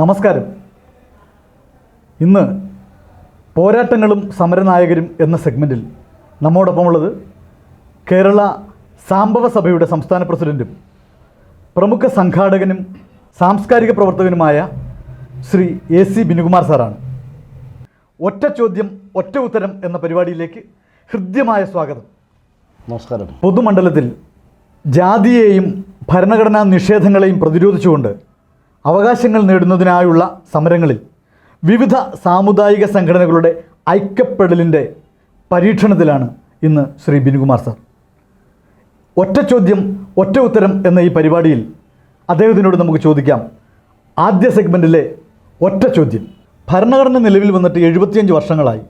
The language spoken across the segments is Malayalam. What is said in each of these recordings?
നമസ്കാരം. ഇന്ന് പോരാട്ടങ്ങളും സമരനായകരും എന്ന സെഗ്മെന്റിൽ നമ്മോടൊപ്പമുള്ളത് കേരള സാമ്പവ സഭയുടെ സംസ്ഥാന പ്രസിഡന്റും പ്രമുഖ സംഘാടകനും സാംസ്കാരിക പ്രവർത്തകനുമായ ശ്രീ എ സി ബിനുകുമാർ സാറാണ്. ഒറ്റ ചോദ്യം ഒറ്റ ഉത്തരം എന്ന പരിപാടിയിലേക്ക് ഹൃദ്യമായ സ്വാഗതം. നമസ്കാരം. പൊതുമണ്ഡലത്തിൽ ജാതിയെയും ഭരണഘടനാ നിഷേധങ്ങളെയും പ്രതിരോധിച്ചുകൊണ്ട് അവകാശങ്ങൾ നേടുന്നതിനായുള്ള സമരങ്ങളിൽ വിവിധ സാമുദായിക സംഘടനകളുടെ ഐക്യപ്പെടലിന്റെ പരീക്ഷണത്തിലാണ് ഇന്ന് ശ്രീ ബിനുകുമാർ സാർ. ഒറ്റ ചോദ്യം ഒറ്റ ഉത്തരം എന്ന ഈ പരിപാടിയിൽ അദ്ദേഹത്തിനോട് നമുക്ക് ചോദിക്കാം. ആദ്യ സെഗ്മെന്റിലെ ഒറ്റ ചോദ്യം. ഭരണഘടന നിലവിൽ വന്നിട്ട് എഴുപത്തിയഞ്ച് വർഷങ്ങളായി.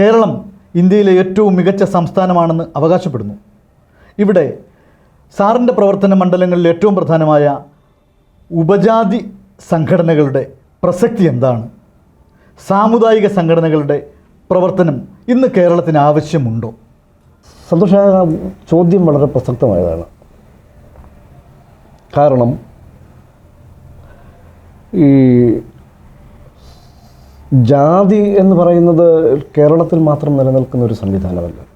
കേരളം ഇന്ത്യയിലെ ഏറ്റവും മികച്ച സംസ്ഥാനമാണെന്ന് അവകാശപ്പെടുന്നു. ഇവിടെ സാറിന്റെ പ്രവർത്തന മണ്ഡലങ്ങളിൽ ഏറ്റവും പ്രധാനമായ ഉപജാതി സംഘടനകളുടെ പ്രസക്തി എന്താണ്? സാമുദായിക സംഘടനകളുടെ പ്രവർത്തനം ഇന്ന് കേരളത്തിന് ആവശ്യമുണ്ടോ? സന്തോഷ ചോദ്യം വളരെ പ്രസക്തമായതാണ്. കാരണം ഈ ജാതി എന്ന് പറയുന്നത് കേരളത്തിൽ മാത്രം നിലനിൽക്കുന്ന ഒരു സംവിധാനമല്ല.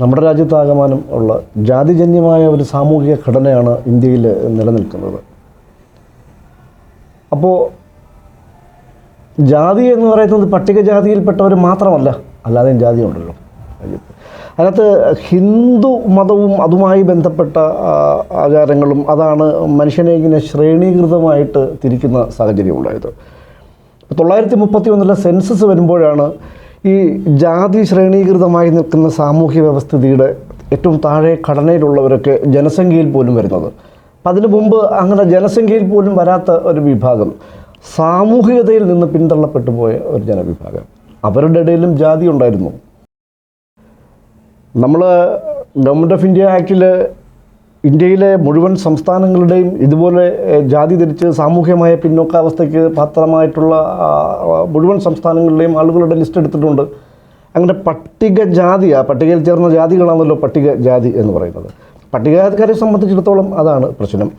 നമ്മുടെ രാജ്യത്താകമാനം ഉള്ള ജാതിജന്യമായ ഒരു സാമൂഹിക ഘടനയാണ് ഇന്ത്യയിൽ നിലനിൽക്കുന്നത്. അപ്പോൾ ജാതി എന്ന് പറയുന്നത് പട്ടികജാതിയിൽപ്പെട്ടവർ മാത്രമല്ല അല്ലാതെയും ജാതി ഉണ്ടല്ലോ രാജ്യത്ത്. അതിനകത്ത് ഹിന്ദു മതവും അതുമായി ബന്ധപ്പെട്ട ആചാരങ്ങളും അതാണ് മനുഷ്യനെ ഇങ്ങനെ ശ്രേണീകൃതമായിട്ട് തിരിക്കുന്ന സാഹചര്യം ഉണ്ടായത് തൊള്ളായിരത്തി മുപ്പത്തി ഒന്നിലെ സെൻസസ് വരുമ്പോഴാണ് ഈ ജാതി ശ്രേണീകൃതമായി നിൽക്കുന്ന സാമൂഹ്യ വ്യവസ്ഥിതിയുടെ ഏറ്റവും താഴെ ഘടനയിലുള്ളവരൊക്കെ ജനസംഖ്യയിൽ പോലും വരുന്നത്. അപ്പം അതിനു മുമ്പ് അങ്ങനെ ജനസംഖ്യയിൽ പോലും വരാത്ത ഒരു വിഭാഗം സാമൂഹികതയിൽ നിന്ന് പിന്തള്ളപ്പെട്ടു പോയ ഒരു ജനവിഭാഗം. അവരുടെ ഇടയിലും ജാതി ഉണ്ടായിരുന്നു. നമ്മൾ ഗവൺമെന്റ് ഓഫ് ഇന്ത്യ ആക്ടിൽ ഇന്ത്യയിലെ മുഴുവൻ സംസ്ഥാനങ്ങളുടെയും ഇതുപോലെ ജാതി തിരിച്ച് സാമൂഹ്യമായ പിന്നോക്കാവസ്ഥയ്ക്ക് പാത്രമായിട്ടുള്ള മുഴുവൻ സംസ്ഥാനങ്ങളുടെയും ആളുകളുടെ ലിസ്റ്റ് എടുത്തിട്ടുണ്ട്. അങ്ങനെ പട്ടികജാതി ആ പട്ടികയിൽ ചേർന്ന ജാതികളാണല്ലോ പട്ടികജാതി എന്ന് പറയുന്നത്. പട്ടികജാതിക്കാരെ സംബന്ധിച്ചിടത്തോളം അതാണ് പ്രശ്നം.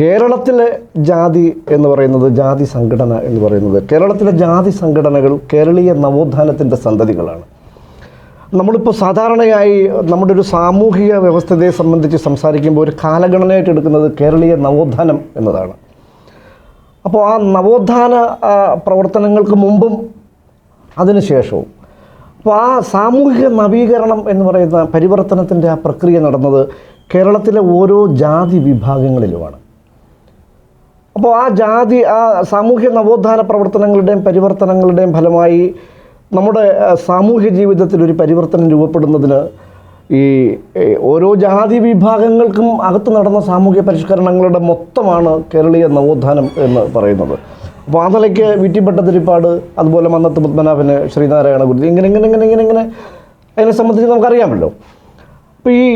കേരളത്തിലെ ജാതി എന്ന് പറയുന്നത് ജാതി സംഘടന എന്ന് പറയുന്നത് കേരളത്തിലെ ജാതി സംഘടനകൾ കേരളീയ നവോത്ഥാനത്തിന്റെ സന്തതികളാണ്. നമ്മളിപ്പോൾ സാധാരണയായി നമ്മുടെ ഒരു സാമൂഹിക വ്യവസ്ഥതയെ സംബന്ധിച്ച് സംസാരിക്കുമ്പോൾ ഒരു കാലഗണനയായിട്ട് എടുക്കുന്നത് കേരളീയ നവോത്ഥാനം എന്നതാണ്. അപ്പോൾ ആ നവോത്ഥാന പ്രവർത്തനങ്ങൾക്ക് മുമ്പും അതിനുശേഷവും അപ്പോൾ ആ സാമൂഹിക നവീകരണം എന്ന് പറയുന്ന പരിവർത്തനത്തിന്റെ ആ പ്രക്രിയ നടന്നത് കേരളത്തിലെ ഓരോ ജാതി വിഭാഗങ്ങളിലുമാണ്. അപ്പോൾ ആ ജാതി ആ സാമൂഹ്യ നവോത്ഥാന പ്രവർത്തനങ്ങളുടെയും പരിവർത്തനങ്ങളുടെയും ഫലമായി നമ്മുടെ സാമൂഹ്യ ജീവിതത്തിൽ ഒരു പരിവർത്തനം രൂപപ്പെടുന്നതിന് ഈ ഓരോ ജാതി വിഭാഗങ്ങൾക്കും അകത്ത് നടന്ന സാമൂഹ്യ പരിഷ്കരണങ്ങളുടെ മൊത്തമാണ് കേരളീയ നവോത്ഥാനം എന്ന് പറയുന്നത്. അപ്പോൾ ആ ഭട്ടതിരിപ്പാട് അതുപോലെ മന്നത്ത് പത്മനാഭന് ശ്രീനാരായണ ഗുരുതി ഇങ്ങനെ ഇങ്ങനെ ഇങ്ങനെ ഇങ്ങനെ ഇങ്ങനെ അതിനെ സംബന്ധിച്ച് നമുക്കറിയാമല്ലോ. അപ്പോൾ ഈ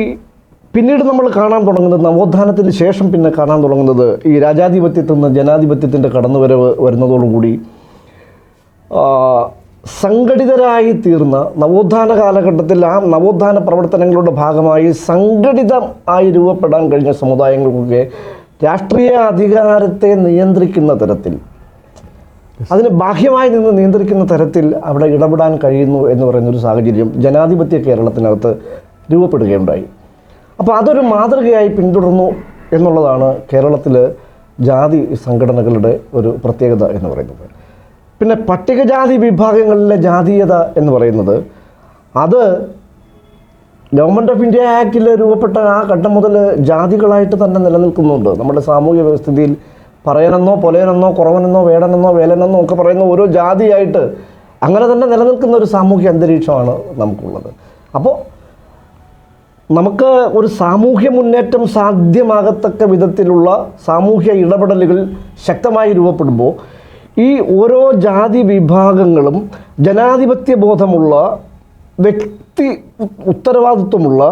പിന്നീട് നമ്മൾ കാണാൻ തുടങ്ങുന്നത് നവോത്ഥാനത്തിന് ശേഷം പിന്നെ കാണാൻ തുടങ്ങുന്നത് ഈ രാജാധിപത്യത്തിൽ നിന്ന് ജനാധിപത്യത്തിന്റെ കടന്നുവരവ് വരുന്നതോടുകൂടി സംഘടിതരായി തീർന്ന നവോത്ഥാന കാലഘട്ടത്തിൽ ആ നവോത്ഥാന പ്രവർത്തനങ്ങളുടെ ഭാഗമായി സംഘടിതം ആയി രൂപപ്പെടാൻ കഴിഞ്ഞ സമുദായങ്ങൾക്കൊക്കെ രാഷ്ട്രീയ അധികാരത്തെ നിയന്ത്രിക്കുന്ന തരത്തിൽ അതിന് ബാഹ്യമായി നിന്ന് നിയന്ത്രിക്കുന്ന തരത്തിൽ അവിടെ ഇടപെടാൻ കഴിയുന്നു എന്ന് പറയുന്ന ഒരു സാഹചര്യം ജനാധിപത്യ കേരളത്തിനകത്ത് രൂപപ്പെടുകയുണ്ടായി. അപ്പോൾ അതൊരു മാതൃകയായി പിന്തുടർന്നു എന്നുള്ളതാണ് കേരളത്തിൽ ജാതി സംഘടനകളുടെ ഒരു പ്രത്യേകത എന്ന് പറയുന്നത്. പിന്നെ പട്ടികജാതി വിഭാഗങ്ങളിലെ ജാതീയത എന്ന് പറയുന്നത് അത് ഗവൺമെന്റ് ഓഫ് ഇന്ത്യ ആക്ടിൽ രൂപപ്പെട്ട ആ ഘട്ടം മുതൽ ജാതികളായിട്ട് തന്നെ നിലനിൽക്കുന്നുണ്ട്. നമ്മുടെ സാമൂഹ്യ വ്യവസ്ഥിതിയിൽ പറയനെന്നോ പൊലയനെന്നോ കുറവനെന്നോ വേടനെന്നോ വേലനെന്നോ ഒക്കെ പറയുന്ന ഓരോ ജാതിയായിട്ട് അങ്ങനെ തന്നെ നിലനിൽക്കുന്ന ഒരു സാമൂഹ്യ അന്തരീക്ഷമാണ് നമുക്കുള്ളത്. അപ്പോൾ നമുക്ക് ഒരു സാമൂഹ്യ മുന്നേറ്റം സാധ്യമാകത്തക്ക വിധത്തിലുള്ള സാമൂഹ്യ ഇടപെടലുകൾ ശക്തമായി രൂപപ്പെടുമ്പോൾ ഈ ഓരോ ജാതി വിഭാഗങ്ങളും ജനാധിപത്യ ബോധമുള്ള വ്യക്തി ഉത്തരവാദിത്വമുള്ള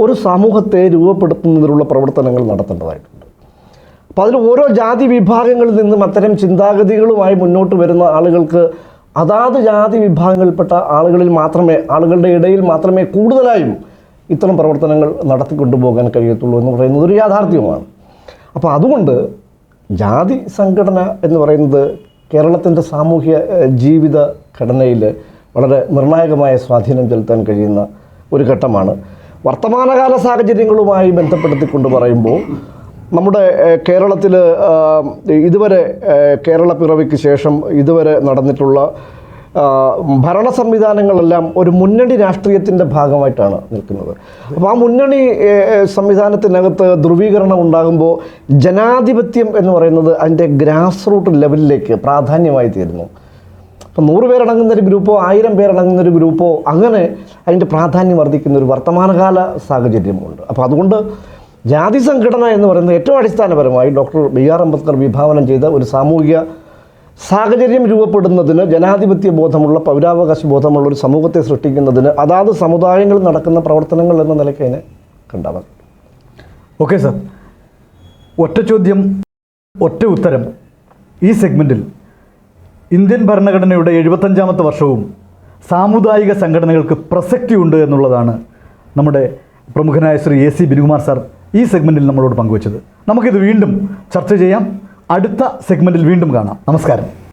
ഒരു സമൂഹത്തെ രൂപപ്പെടുത്തുന്നതിനുള്ള പ്രവർത്തനങ്ങൾ നടത്തേണ്ടതായിട്ടുണ്ട്. അപ്പോൾ അതിൽ ഓരോ ജാതി വിഭാഗങ്ങളിൽ നിന്നും അത്തരം ചിന്താഗതികളുമായി മുന്നോട്ട് വരുന്ന ആളുകൾക്ക് അതാത് ജാതി വിഭാഗങ്ങളിൽപ്പെട്ട ആളുകളിൽ മാത്രമേ ആളുകളുടെ ഇടയിൽ മാത്രമേ കൂടുതലായും ഇത്തരം പ്രവർത്തനങ്ങൾ നടത്തിക്കൊണ്ടുപോകാൻ കഴിയത്തുള്ളൂ എന്ന് പറയുന്നത് ഒരു യാഥാർത്ഥ്യമാണ് അപ്പോൾ അതുകൊണ്ട് ജാതി സംഘടന എന്ന് പറയുന്നത് കേരളത്തിന്റെ സാമൂഹ്യ ജീവിത ഘടനയിൽ വളരെ നിർണായകമായ സ്വാധീനം ചെലുത്താൻ കഴിയുന്ന ഒരു ഘട്ടമാണ്. വർത്തമാനകാല സാഹചര്യങ്ങളുമായി ബന്ധപ്പെടുത്തിക്കൊണ്ട് പറയുമ്പോൾ നമ്മുടെ കേരളത്തിൽ ഇതുവരെ കേരള പിറവിക്ക് ശേഷം ഇതുവരെ നടന്നിട്ടുള്ള ഭരണ സംവിധാനങ്ങളെല്ലാം ഒരു മുന്നണി രാഷ്ട്രീയത്തിന്റെ ഭാഗമായിട്ടാണ് നിൽക്കുന്നത്. അപ്പോൾ ആ മുന്നണി സംവിധാനത്തിനകത്ത് ധ്രുവീകരണം ഉണ്ടാകുമ്പോൾ ജനാധിപത്യം എന്ന് പറയുന്നത് അതിന്റെ ഗ്രാസ് റൂട്ട് ലെവലിലേക്ക് പ്രാധാന്യമായി തീരുന്നു. അപ്പം നൂറ് പേരടങ്ങുന്ന ഒരു ഗ്രൂപ്പോ ആയിരം പേരടങ്ങുന്ന ഒരു ഗ്രൂപ്പോ അങ്ങനെ അതിന്റെ പ്രാധാന്യം വർദ്ധിക്കുന്ന ഒരു വർത്തമാനകാല സാഹചര്യമുണ്ട്. അപ്പോൾ അതുകൊണ്ട് ജാതി സംഘടന എന്ന് പറയുന്നത് ഏറ്റവും അടിസ്ഥാനപരമായി ഡോക്ടർ ബി ആർ അംബേദ്കർ വിഭാവനം ചെയ്ത ഒരു സാമൂഹിക സാഹചര്യം രൂപപ്പെടുന്നതിന് ജനാധിപത്യ ബോധമുള്ള പൗരാവകാശ ബോധമുള്ള ഒരു സമൂഹത്തെ സൃഷ്ടിക്കുന്നതിന് അതാത് സമുദായങ്ങളിൽ നടക്കുന്ന പ്രവർത്തനങ്ങൾ എന്ന നിലയ്ക്ക് അതിനെ കണ്ടാവാം ഓക്കെ സർ ഒറ്റ ചോദ്യം ഒറ്റ ഉത്തരം. ഈ സെഗ്മെന്റിൽ ഇന്ത്യൻ ഭരണഘടനയുടെ എഴുപത്തഞ്ചാമത്തെ വർഷവും സാമുദായിക സംഘടനകൾക്ക് പ്രസക്തിയുണ്ട് എന്നുള്ളതാണ് നമ്മുടെ പ്രമുഖനായ Shri A C Binukumar sir ഈ സെഗ്മെന്റിൽ നമ്മളോട് പങ്കുവച്ചത്. നമുക്കിത് വീണ്ടും ചർച്ച ചെയ്യാം. അടുത്ത സെഗ്മെന്റിൽ വീണ്ടും കാണാം. നമസ്കാരം.